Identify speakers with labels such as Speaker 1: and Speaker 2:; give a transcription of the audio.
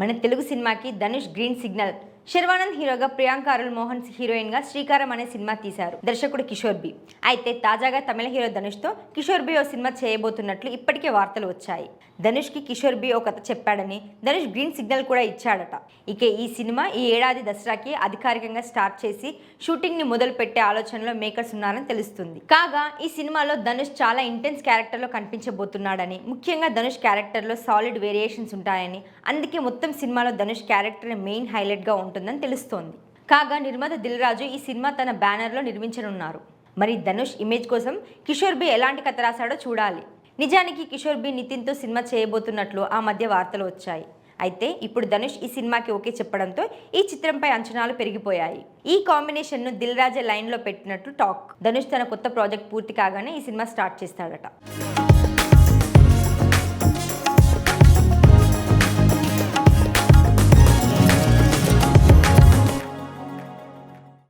Speaker 1: మన తెలుగు సినిమాకి Dhanush green signal. Sharwanand హీరోగా ప్రియాంక అరుల్ మోహన్ హీరోయిన్గా శ్రీకారం అనే సినిమా తీశారు దర్శకుడు కిషోర్ బి. అయితే తాజాగా తమిళ హీరో ధనుష్తో కిషోర్ బి ఓ సినిమా చేయబోతున్నట్లు ఇప్పటికే వార్తలు వచ్చాయి. ధనుష్కి కిషోర్ బి ఓ కథ చెప్పాడని ధనుష్ గ్రీన్ సిగ్నల్ కూడా ఇచ్చాడట. ఇక ఈ సినిమా ఈ ఏడాది దసరాకి అధికారికంగా స్టార్ట్ చేసి షూటింగ్ని మొదలు పెట్టే ఆలోచనలో మేకర్స్ ఉన్నారని తెలుస్తుంది. కాగా ఈ సినిమాలో ధనుష్ చాలా ఇంటెన్స్ క్యారెక్టర్లో కనిపించబోతున్నాడని ముఖ్యంగా ధనుష్ క్యారెక్టర్లో సాలిడ్ వేరియేషన్స్ ఉంటాయని అందుకే మొత్తం మొత్తం సినిమాలో ధనుష్ క్యారెక్టర్ మెయిన్ హైలైట్గా ఉంటుందని తెలుస్తోంది. కాగా నిర్మాత దిల్ రాజు ఈ సినిమా తన బ్యానర్లో నిర్మించనున్నారు. మరి ధనుష్ ఇమేజ్ కోసం కిషోర్ బి ఎలాంటి కథ రాశాడో చూడాలి. నిజానికి కిషోర్ బి నితిన్తో సినిమా చేయబోతున్నట్లు ఆ మధ్య వార్తలు వచ్చాయి. అయితే ఇప్పుడు ధనుష్ ఈ సినిమాకి ఓకే చెప్పడంతో ఈ చిత్రంపై అంచనాలు పెరిగిపోయాయి. ఈ కాంబినేషన్ను దిల్ రాజే లైన్లో పెట్టినట్లు టాక్. ధనుష్ తన కొత్త ప్రాజెక్ట్ పూర్తి కాగానే ఈ సినిమా స్టార్ట్ చేస్తాడట.